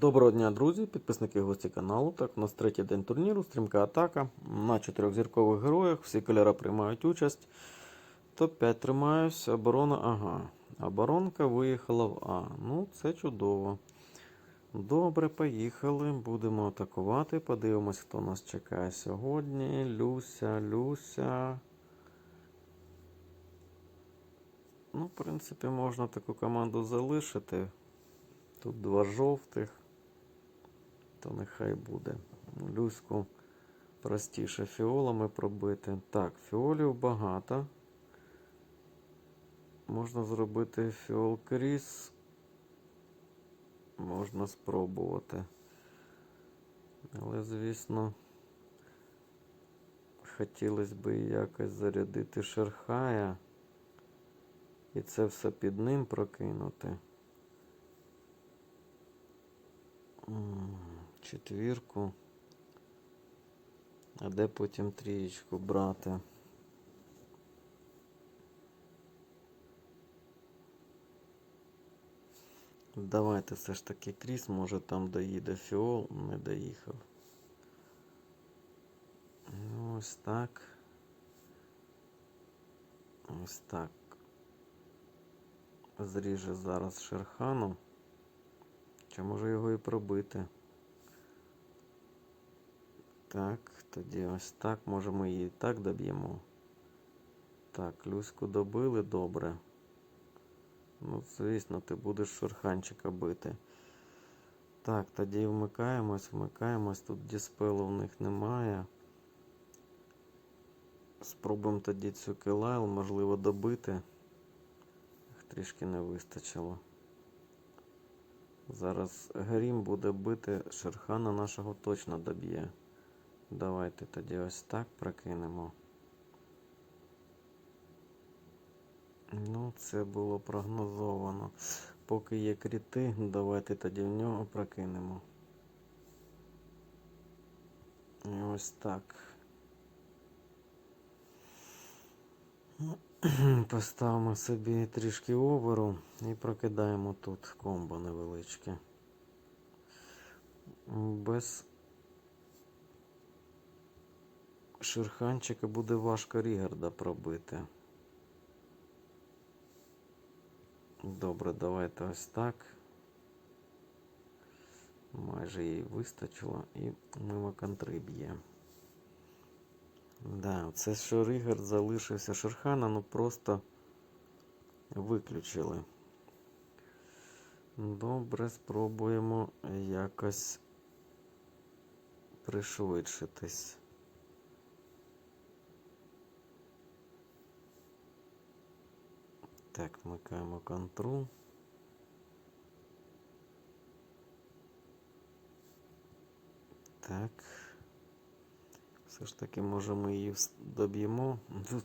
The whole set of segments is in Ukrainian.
Доброго дня, друзі, підписники гості каналу. Так, у нас третій день турніру, стрімка атака. На чотирьохзіркових героях. Всі кольори приймають участь. Топ-5 тримаюсь. Оборона, ага. Оборонка виїхала в А. Ну, це чудово. Добре, поїхали. Будемо атакувати. Подивимось, хто нас чекає сьогодні. Люся, Люся. Ну, в принципі, можна таку команду залишити. Тут два жовтих, то нехай буде. Люську простіше фіолами пробити. Так, фіолів багато. Можна зробити фіол кріс. Можна спробувати. Але, звісно, хотілося б якось зарядити Шерхая. І це все під ним прокинути. Четвірку. А де потім трієчку брати? Давайте все ж таки кріс, може там доїде фіол, не доїхав. Ну, Ось так. Ось так. Зріже зараз шерханом. Чи може його і пробити? Так, тоді ось так. Може ми її і так доб'ємо. Так, Люську добили добре. Ну, звісно, ти будеш шурханчика бити. Так, тоді вмикаємось, вмикаємось. Тут діспелу в них немає. Спробуємо тоді цю килайл, можливо, добити. Трішки не вистачило. Зараз Грім буде бити Шерхана нашого точно доб'є. Давайте тоді ось так прокинемо. Ну, це було прогнозовано. Поки є кріти, давайте тоді в нього прокинемо. І ось так. Поставимо собі трішки оверу і прокидаємо тут комбо невеличке. Без шерханчика буде важко Рігарда пробити. Добре, давайте ось так. Майже їй вистачило і мимо контри б'є. Да, це що Рігард залишився Шерхана, ну просто виключили. Добре, спробуємо якось пришвидшитись. Так, вмикаємо контрол. Так. Все ж таки, може ми її доб'ємо. Тут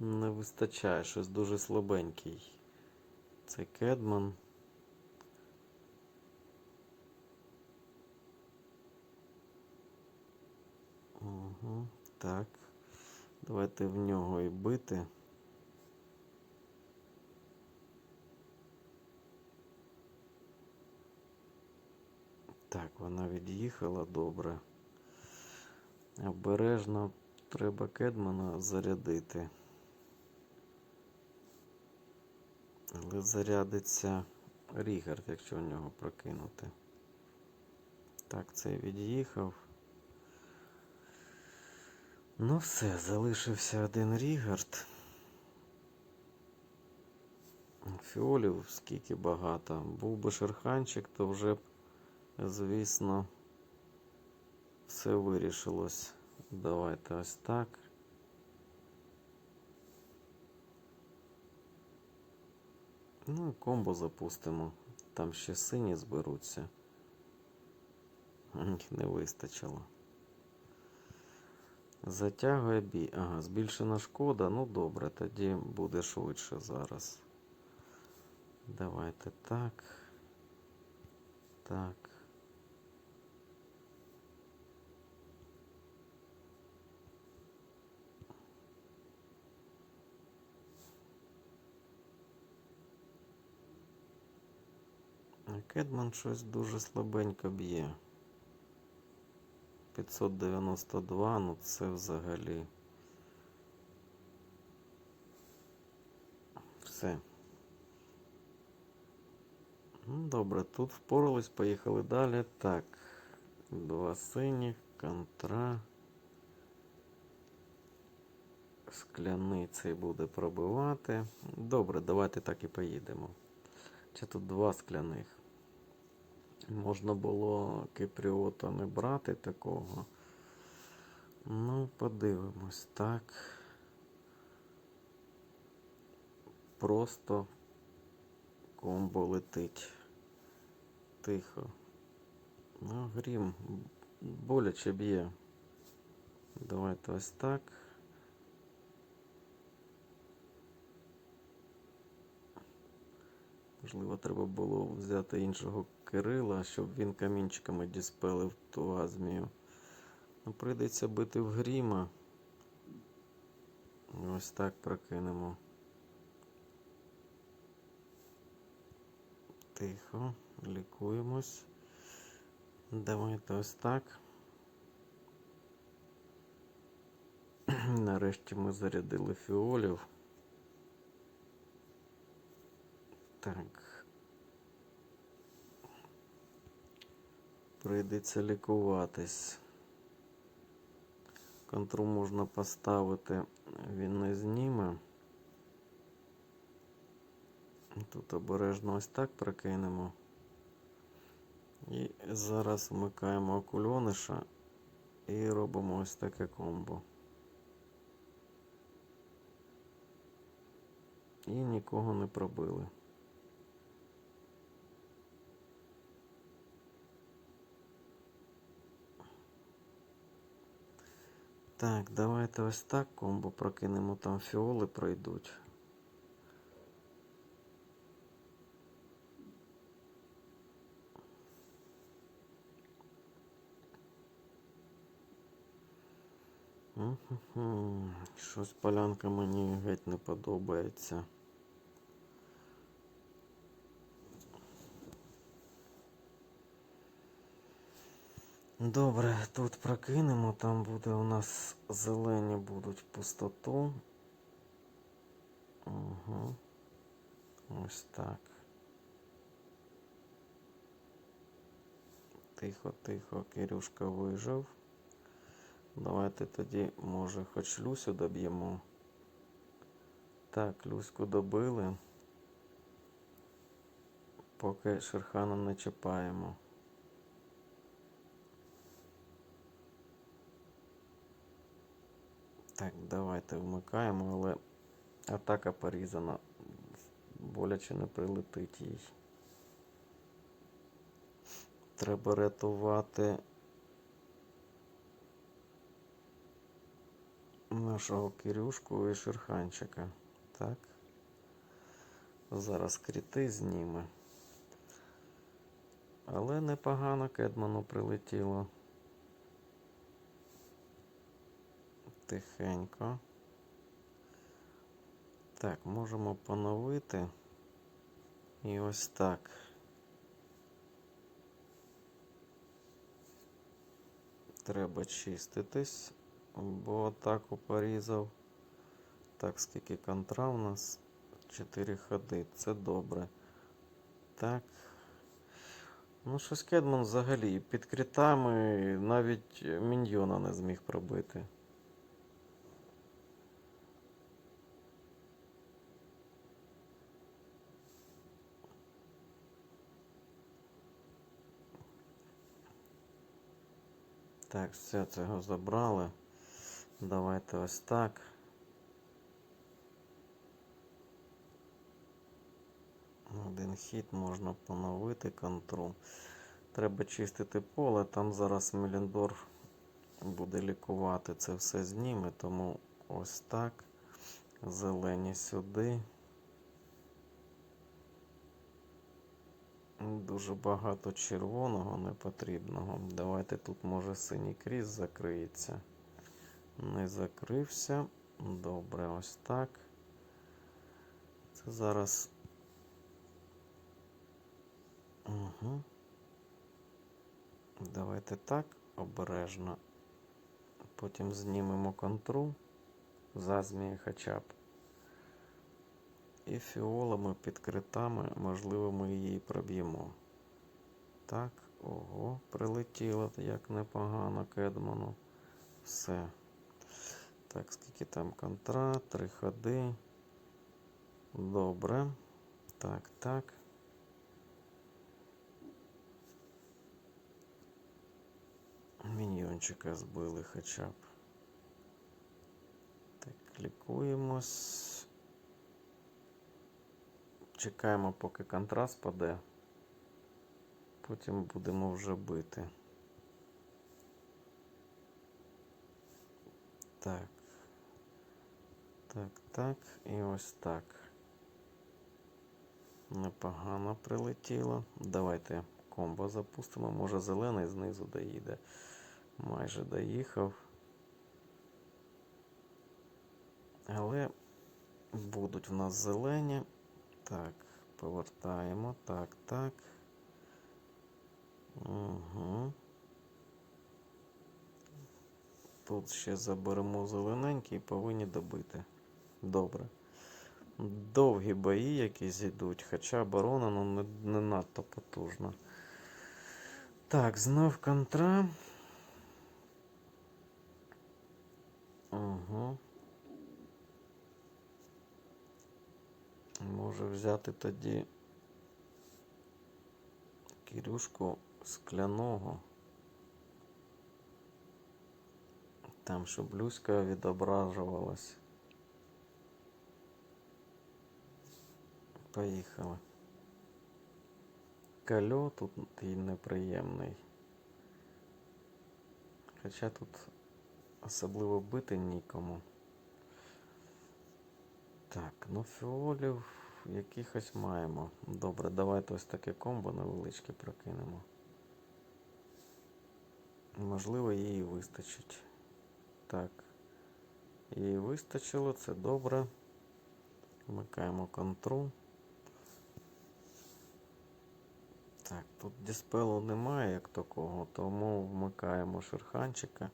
Не вистачає, щось дуже слабенький. Це Кедман. Угу, так. Давайте в нього і бити. Так, вона від'їхала добре. Обережно треба Кедмана зарядити. Але зарядиться Рігард, якщо в нього прокинути. Так, цей від'їхав. Ну все, залишився один Рігард. Фіолів скільки багато. Був би шерханчик, то вже б, звісно, все вирішилось. Давайте ось так. Ну, комбо запустимо. Там ще сині зберуться. Не вистачило. Затягує бій. Ага, збільшена шкода. Ну добре, тоді буде швидше зараз. Давайте так. Так. Кедман щось дуже слабенько б'є. 592, ну це взагалі. Все. Ну, добре, тут впорались, поїхали далі. Так. Два синіх, контра. Скляний цей буде пробивати. Добре, давайте так і поїдемо. Чи тут два скляних? Можна було кипріота не брати такого. Ну, подивимось, так. Просто комбо летить. Тихо. Ну, грім боляче б'є. Давайте ось так. Можливо, треба було взяти іншого Кирила, щоб він камінчиками діспелив ту азмію. Ну, прийдеться бити в гріма. Ось так прокинемо. Тихо, лікуємось. Давайте ось так. Нарешті ми зарядили фіолів. Так. Прийдеться лікуватись. Контру можна поставити, він не зніме. Тут обережно ось так прокинемо. І зараз вмикаємо окульониша і робимо ось таке комбо. І нікого не пробили. Так, давайте ось так комбо прокинемо, там фіоли пройдуть. Щось полянка мені геть не подобається. Добре, тут прокинемо, там буде у нас зелені будуть пустоту. Угу. Ось так. Тихо, тихо, Кирюшка вижив. Давайте тоді, може, хоч Люсю доб'ємо. Так, Люську добили. Поки Шерхана не чіпаємо. Так, давайте вмикаємо, але атака порізана. Боляче не прилетить їй. Треба рятувати нашого Кирюшку і Шерханчика. Так. Зараз кріти зніме. Але непогано Кедману прилетіло. Тихенько. Так, можемо поновити. І ось так. Треба чиститись, бо атаку порізав. Так, скільки контра у нас? 4 ходи. Це добре. Так. Ну, щось Кедман взагалі під критами навіть міньйона не зміг пробити. Так, все цього забрали. Давайте ось так. Один хід можна поновити контру. Треба чистити поле, там зараз Меліндор буде лікувати, це все зніме, тому ось так. Зелені сюди. Дуже багато червоного непотрібного. Давайте тут може синій кріс закриється. Не закрився. Добре, ось так. Це зараз Угу. Давайте так обережно. Потім знімемо контру за змії хоча б. І фіолами під критами, можливо, ми її проб'ємо. Так, ого, прилетіло як непогано Кедману. Все. Так, скільки там контра, три ходи. Добре. Так, так. Міньйончика збили хоча б. Так, лікуємось. Чекаємо, поки контраст паде. Потім будемо вже бити. Так. Так, так. І ось так. Непогано прилетіло. Давайте комбо запустимо. Може зелений знизу доїде. Майже доїхав. Але будуть в нас зелені. Так, повертаємо. Так, так. Угу. Тут ще заберемо зелененький і повинні добити. Добре. Довгі бої якісь йдуть, хоча оборона ну, не, не надто потужна. Так, знов контра. Угу. Може взяти тоді Кирюшку скляного. Там, щоб Люська відображувалась. Поїхали. Кальо тут і неприємний. Хоча тут особливо бити нікому. Так, ну фіолів якихось маємо. Добре, давайте ось таке комбо невеличке прокинемо. Можливо, їй вистачить. Так. Їй вистачило, це добре. Вмикаємо контру. Так, тут диспелу немає як такого, тому вмикаємо шерханчика.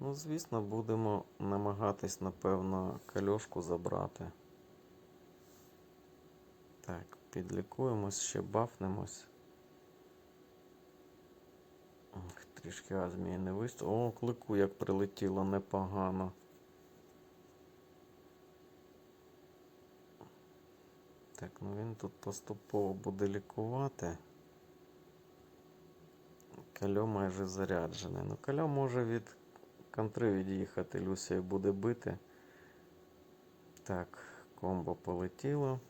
Ну, звісно, будемо намагатись, напевно, кальошку забрати. Так, підлікуємось, ще бафнемось. Трішки азмії не вистачило. О, клику як прилетіло непогано. Так, ну він тут поступово буде лікувати. Кальо майже заряджений. Ну, кальо може від контри від'їхати, Люся буде бити. Так, комбо полетіло.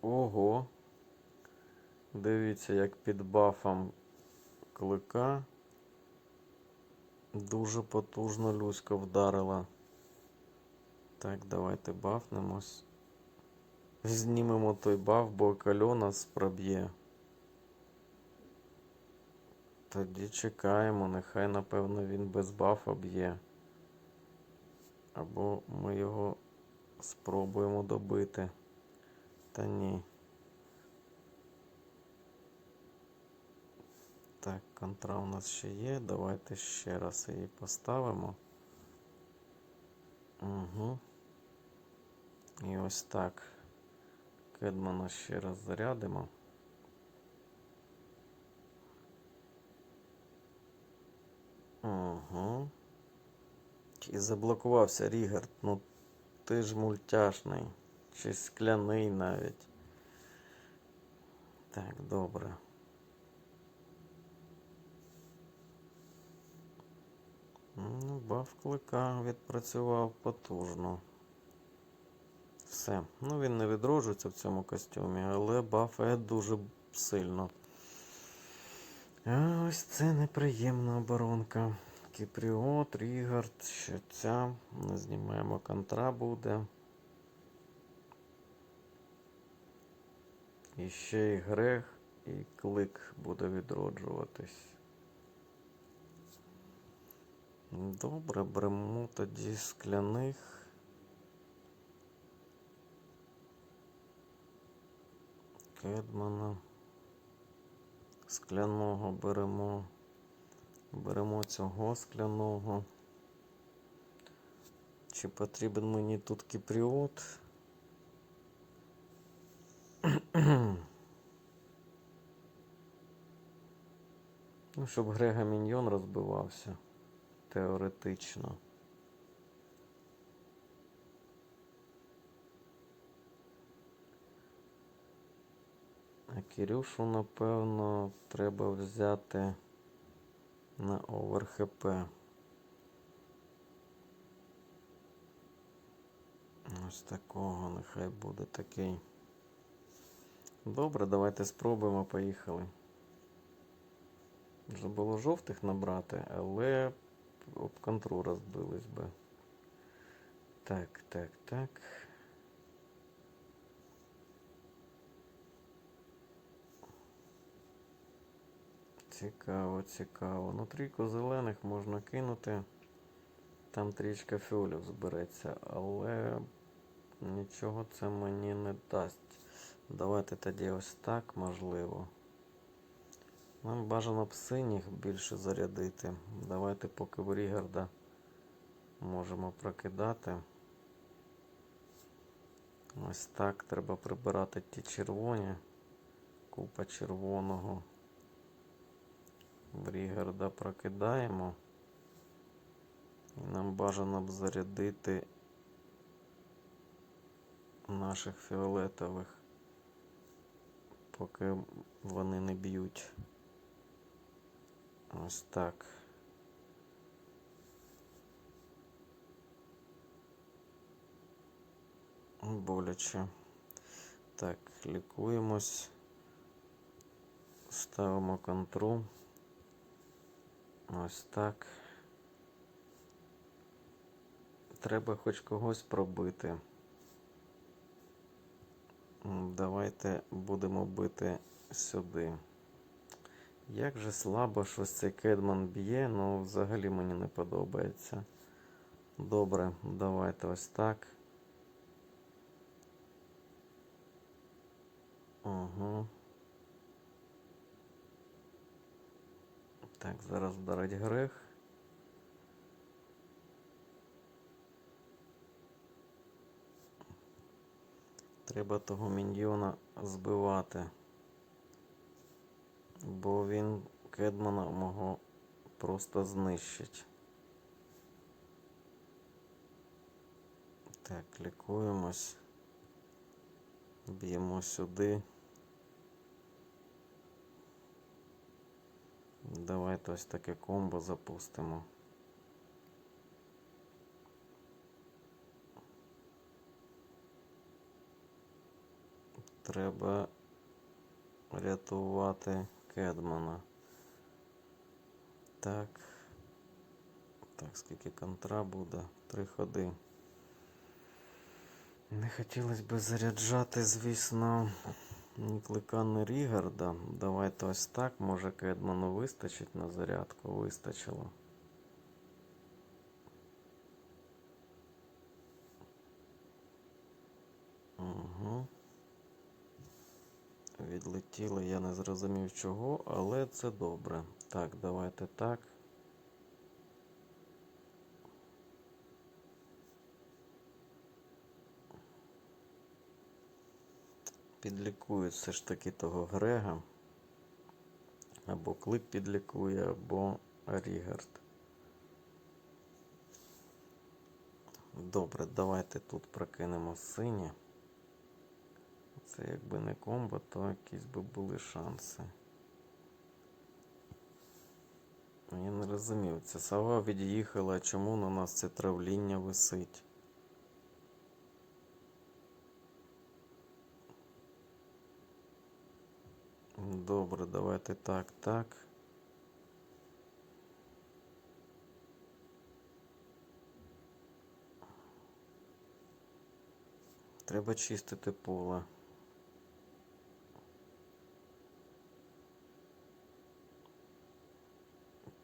Ого. Дивіться, як під бафом клика. Дуже потужно Люська вдарила. Так, давайте бафнемось. Знімемо той баф, бо кальо нас проб'є. Тоді чекаємо, нехай, напевно, він без бафа б'є. Або ми його спробуємо добити. Та ні. Так, контра у нас ще є. Давайте ще раз її поставимо. Угу. І ось так. Кедмана ще раз зарядимо. Угу. І заблокувався Рігард. Ну ти ж мультяшний. Чи скляний навіть. Так, добре. Ну, баф клика відпрацював потужно. Все. Ну він не відроджується в цьому костюмі, але бафає дуже сильно. А ось це неприємна оборонка. Кіпріот, Рігард, ще ця. Не знімаємо контра буде. І ще і грех, і клик буде відроджуватись. Добре, беремо тоді скляних. Кедмана. Скляного беремо. Беремо цього скляного. Чи потрібен мені тут кіпріот? Ну, щоб Грега Міньйон розбивався. Теоретично. Кирюшу, напевно, треба взяти на ОверХП. Ось такого нехай буде такий. Добре, давайте спробуємо, поїхали. Вже було жовтих набрати, але об контру розбились би. Так, так, так. Цікаво, цікаво. Ну, трійку зелених можна кинути. Там трічка фіолів збереться, але нічого це мені не дасть. Давайте тоді ось так можливо. Нам бажано б синіх більше зарядити. Давайте поки в Рігарда можемо прокидати. Ось так треба прибирати ті червоні. Купа червоного. В Рігарда прокидаємо. І нам бажано б зарядити наших фіолетових, поки вони не б'ють. Ось так. Боляче. Так, лікуємось. Ставимо контру. Ось так. Треба хоч когось пробити. Давайте будемо бити сюди. Як же слабо щось цей Кедман б'є, ну взагалі мені не подобається. Добре, давайте ось так. Угу. Так, зараз вдарить грех. Треба того міньйона збивати. Бо він Кедмана мого просто знищить. Так, лікуємось. Б'ємо сюди. Давайте ось таке комбо запустимо. Треба рятувати Кедмана. Так. Так, скільки контра буде? Три ходи. Не хотілося б заряджати, звісно, ні Рігарда. Давайте ось так. Може Кедману вистачить на зарядку. Вистачило. Угу. Відлетіло, я не зрозумів чого, але це добре. Так, давайте так. Підлікують все ж таки того Грега. Або клик підлікує, або Рігард. Добре, давайте тут прокинемо синє. Це якби не комбо, то якісь би були шанси. Я не розумів, ця сова від'їхала, чому на нас це травління висить. Добре, давайте так, так. Треба чистити поле.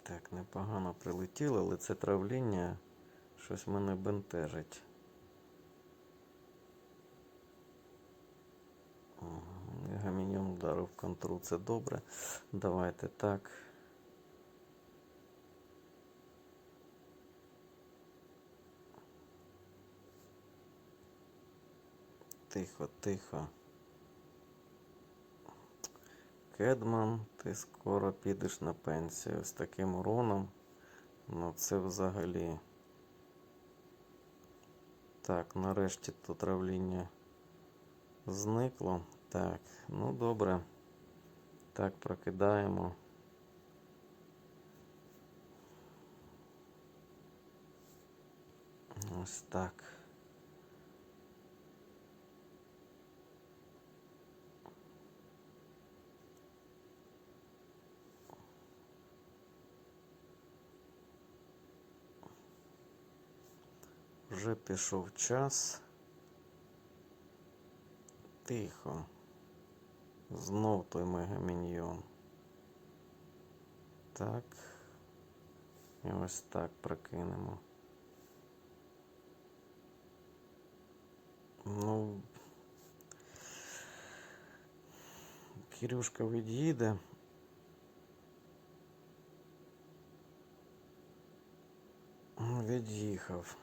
Так, непогано прилетіло, але це травління щось мене бентежить. Ага, Гаміньон вдарив контру, це добре. Давайте так. Тихо, тихо. Кедман, ти скоро підеш на пенсію з таким уроном. Ну це взагалі. Так, нарешті тут травління зникло. Так, ну добре. Так, прокидаємо. Ось так. Вже пішов час. Тихо. Знов той мегаміньйон. Так. І ось так прокинемо. Ну. Кирюшка від'їде. Від'їхав.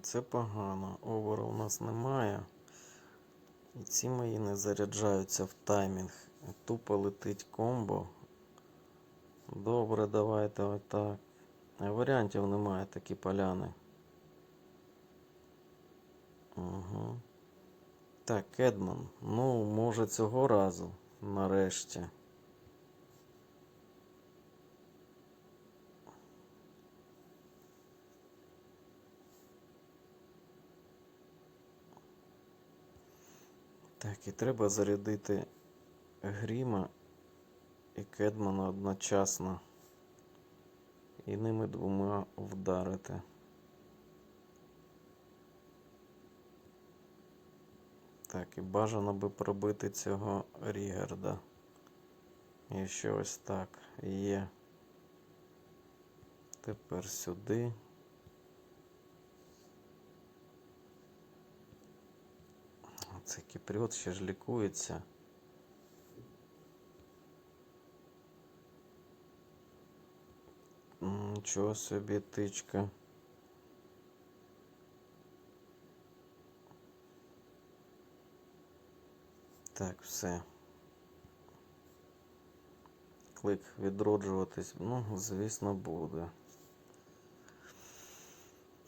Це погано. Овера у нас немає. І ці мої не заряджаються в таймінг. Тупо летить комбо. Добре, давайте отак. Варіантів немає такі поляни. Угу. Так, Кедман. Ну, може цього разу. Нарешті. Так, і треба зарядити Гріма і Кедмана одночасно. І ними двома вдарити. Так, і бажано би пробити цього Рігарда. І ще ось так є. Тепер сюди. Це кіпріот ще ж лікується. Нічого собі тичка. Так, все. Клик відроджуватись, ну, звісно, буде.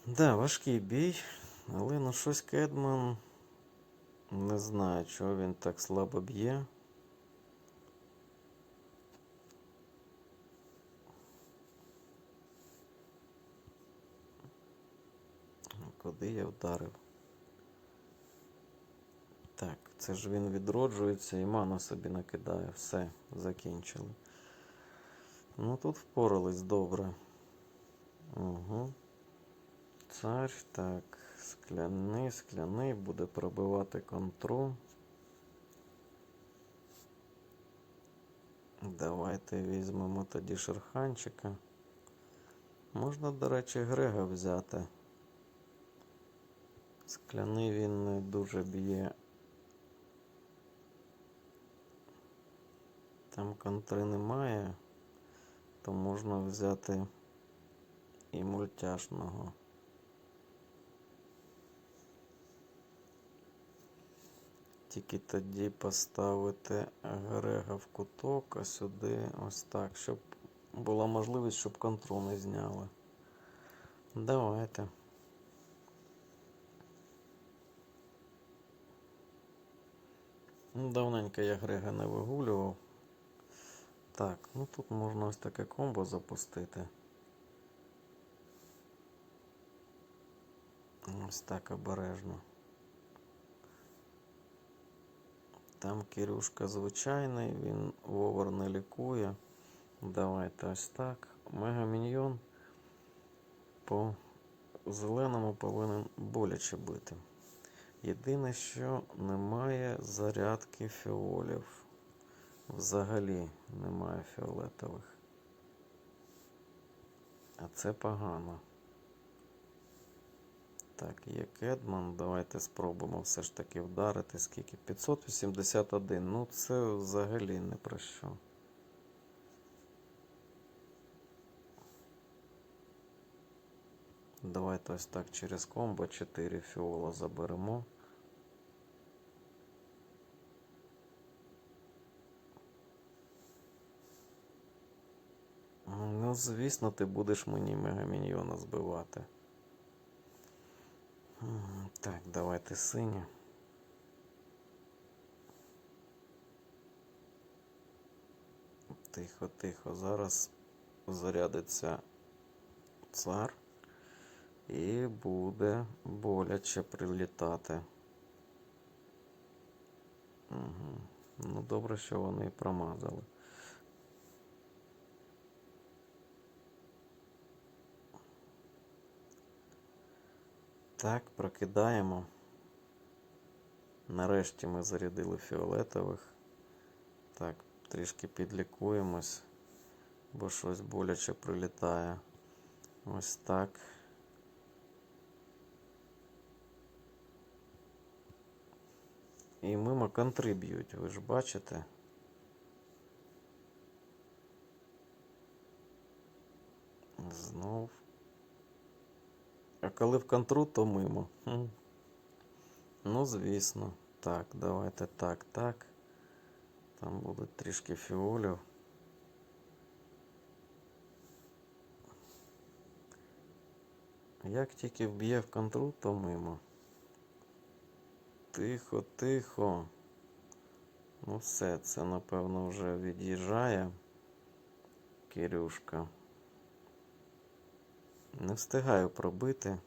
Да, важкий бій, але ну щось Кедман. Не знаю, чого він так слабо б'є. Куди я вдарив? Так, це ж він відроджується і ману собі накидає. Все, закінчили. Ну тут впорались добре. Угу. Цар, так, скляний, скляний, буде пробивати контру. Давайте візьмемо тоді шерханчика. Можна, до речі, Грега взяти. Скляний він не дуже б'є. Там контри немає, то можна взяти і мультяшного. Тільки тоді поставити Грега в куток, а сюди ось так, щоб була можливість, щоб контрол не зняли. Давайте. Ну, Давненько я Грега не вигулював. Так, ну тут можна ось таке комбо запустити. Ось так обережно. Там Кирюшка звичайний, він вовер не лікує. Давайте ось так. Мегаміньйон по зеленому повинен боляче бити. Єдине, що немає зарядки фіолів. Взагалі немає фіолетових. А це погано. Так, є Кедман. Давайте спробуємо все ж таки вдарити. Скільки? 581. Ну, це взагалі не про що. Давайте ось так через комбо 4 фіола заберемо. Ну, звісно, ти будеш мені мегаміньйона збивати. Так, давайте сині. Тихо, тихо. Зараз зарядиться цар. І буде боляче прилітати. Угу. Ну, добре, що вони промазали. Так, прокидаємо. Нарешті ми зарядили фіолетових. Так, трішки підлікуємось, бо щось боляче прилітає. Ось так. І мимо контри б'ють, ви ж бачите. Знов. А коли в контру, то мимо. Хм. Ну, звісно. Так, давайте так, так. Там буде трішки фіолів. Як тільки вб'є в контру, то мимо. Тихо, тихо. Ну все, це напевно вже від'їжджає. Кирюшка. Не встигаю пробити.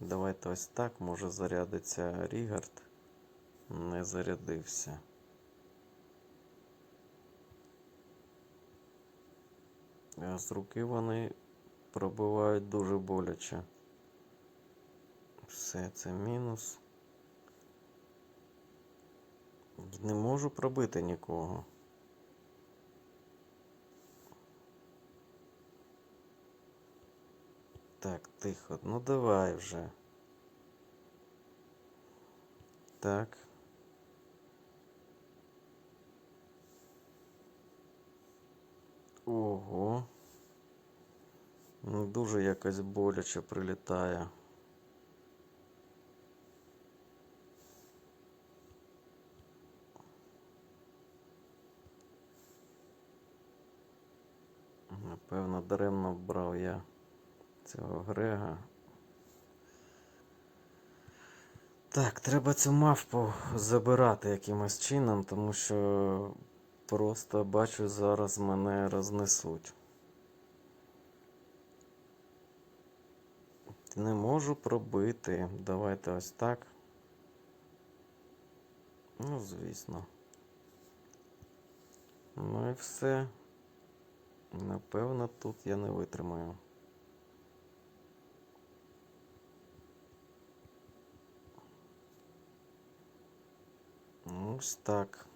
Давайте ось так, може зарядиться Рігард. Не зарядився. А з руки вони пробивають дуже боляче. Все, це мінус. Не можу пробити нікого. Так, тихо. Ну давай вже. Так. Ого. Ну, Дуже якось боляче прилітає. Напевно, даремно брав я цього Грега. Так, треба цю мавпу забирати якимось чином, тому що просто бачу, зараз мене рознесуть. Не можу пробити. Давайте ось так. Ну, звісно. Ну і все. Напевно, тут я не витримаю. Ось так.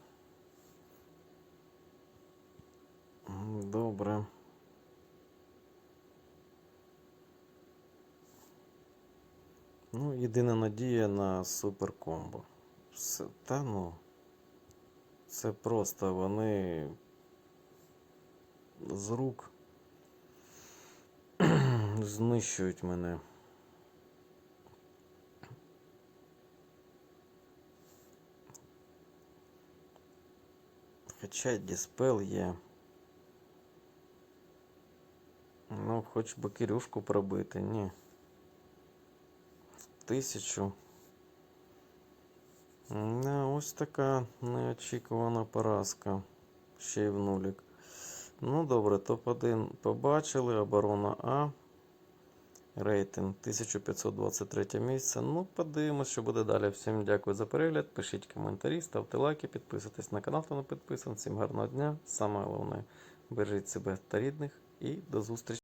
Добре. Ну, єдина надія на суперкомбо. Все, та ну. Це просто вони з рук знищують мене. Хоча діспел є. Ну, хоч би Кирюшку пробити, ні. Тисячу. Ну, ось така неочікувана поразка. Ще й в нулік. Ну, добре, топ-1 побачили. Оборона А. Рейтинг 1523 місце. Ну, подивимось, що буде далі. Всім дякую за перегляд. Пишіть коментарі, ставте лайки, підписуйтесь на канал, хто не підписаний. Всім гарного дня. Саме головне, бережіть себе та рідних і до зустрічі.